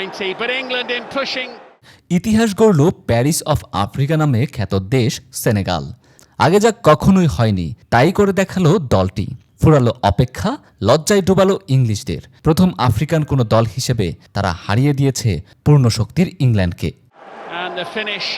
90, but England in pushing. ইতিহাস গড়ল Paris of Africa নামে খ্যাত দেশ সেনেগাল। আগে যা কখনোই হয়নি তাই করে দেখাল দলটি। ফুরালো অপেক্ষা লজ্জায় ডুবালো ইংলিশদের। প্রথম আফ্রিকান কোনো দল হিসেবে তারা হারিয়ে দিয়েছে পূর্ণ শক্তির ইংল্যান্ডকে। And the finish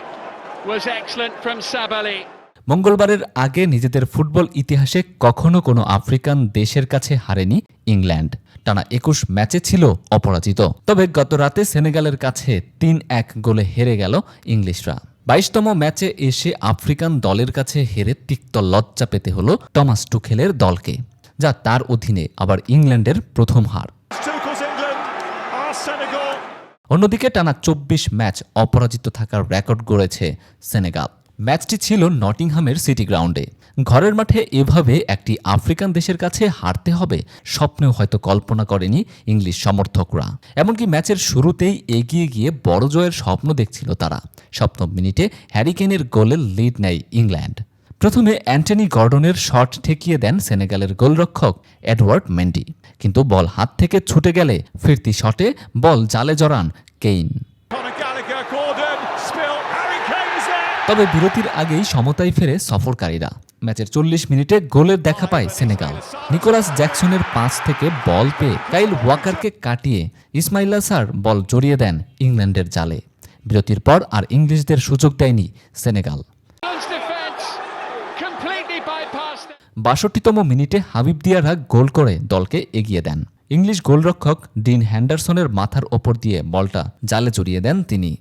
was excellent from Sabali. মঙ্গলবারের আগে নিজেদের ফুটবল ইতিহাসে কখনো কোনো আফ্রিকান দেশের কাছে হারেনি ইংল্যান্ড। টানা একুশ ম্যাচে ছিল অপরাজিত। তবে গত রাতে সেনেগালের কাছে তিন এক গোলে হেরে গেল ইংলিশরা। বাইশতম ম্যাচে এসে আফ্রিকান দলের কাছে হেরে তিক্ত লজ্জা পেতে হলো টমাস টুখেলের দলকে যা তার অধীনে আবার ইংল্যান্ডের প্রথম হার. অন্যদিকে টানা চব্বিশ ম্যাচ অপরাজিত থাকার রেকর্ড গড়েছে সেনেগাল। ম্যাচটি ছিল নটিংহামের সিটি গ্রাউন্ডে। ঘরের মাঠে এভাবে একটি আফ্রিকান দেশের কাছে হারতে হবে স্বপ্নেও হয়তো কল্পনা করেনি ইংলিশ সমর্থকরা। এমনকি ম্যাচের শুরুতেই এগিয়ে গিয়ে বড় জয়ের স্বপ্ন দেখছিল তারা। সপ্তম মিনিটে হ্যারিকেনের গোলের লিড নেয় ইংল্যান্ড। প্রথমে অ্যান্টনি গর্ডনের শট ঠেকিয়ে দেন সেনেগালের গোলরক্ষক এডওয়ার্ড মেন্ডি। কিন্তু বল হাত থেকে ছুটে গেলে ফিরতি শটে বল জালে জড়ান কেইন। তবে বিরতির আগেই সমতায় ফেরে সফরকারীরা। ম্যাচের চল্লিশ মিনিটে গোলের দেখা পায় সেনেগাল। নিকোলাস জ্যাকসনের পাঁচ থেকে বল পেয়ে কাইল ওয়াকারকে কাটিয়ে ইসমাইলা স্যার বল জড়িয়ে দেন ইংল্যান্ডের জালে। বিরতির পর আর ইংলিশদের সুযোগ দেয়নি সেনেগাল. বাষট্টিতম মিনিটে হাবিব দিয়ারা গোল করে দলকে এগিয়ে দেন। ইংলিশ গোলরক্ষক ডিন হ্যান্ডারসনের মাথার ওপর দিয়ে বলটা জালে জড়িয়ে দেন তিনি।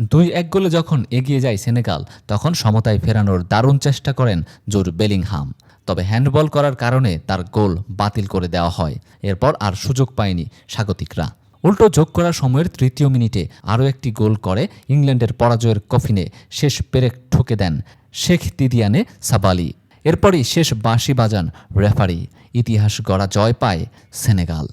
দুই এক গোলে যখন এগিয়ে যায় সেনেগাল, তখন সমতায় ফেরানোর দারুণ চেষ্টা করেন জোর বেলিংহাম। তবে হ্যান্ডবল করার কারণে তার গোল বাতিল করে দেওয়া হয়। এরপর আর সুযোগ পায়নি স্বাগতিকরা। উল্টো যোগ করার সময়ের তৃতীয় মিনিটে আরও একটি গোল করে ইংল্যান্ডের পরাজয়ের কফিনে শেষ পেরেক ঠুকে দেন শেখ তিদিয়ানে সাবালি। এরপরই শেষ বাঁশি বাজান রেফারি। ইতিহাস গড়া জয় পায় সেনেগাল।